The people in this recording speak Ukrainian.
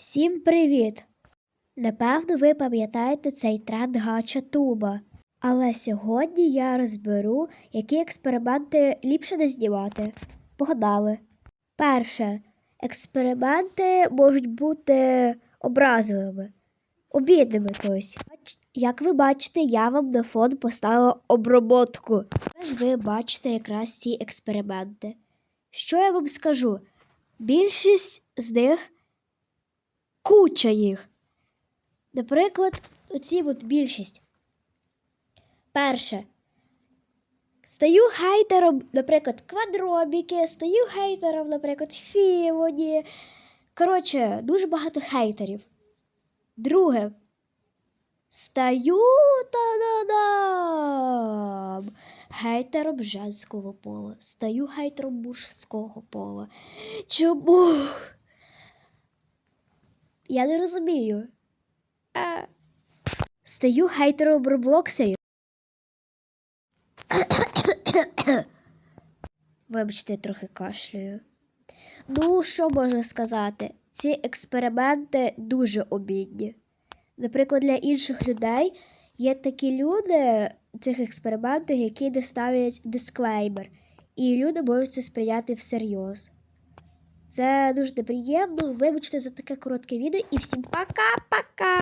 Всім привіт! Напевно, ви пам'ятаєте цей тренд гача туба. Але сьогодні я розберу, які експерименти ліпше не знімати. Погадали. Перше. Експерименти можуть бути образливими, обідними. Тобто. Бач- Як ви бачите, я вам на фон поставила оброботку. Зараз ви бачите якраз ці експерименти. Що я вам скажу? Більшість з них куча їх. Наприклад, оці от більшість. Перше. Стаю хейтером, наприклад, квадробіки, стаю хейтером, наприклад, фівоні. Коротше, дуже багато хейтерів. Друге. Стаю та-да-дам! Хейтером женського пола. Стаю хейтером мужського пола. Чому? Я не розумію. А... Стаю хейтером Роблоксерів. Вибачте, трохи кашлюю. Ну, що можна сказати? Ці експерименти дуже обідні. Наприклад, для інших людей є такі люди в цих експериментах, які не ставлять дисклеймер, і люди можуть це сприйняти всерйоз. Це дуже неприємно. Вибачте за таке коротке відео і всім пока-пока!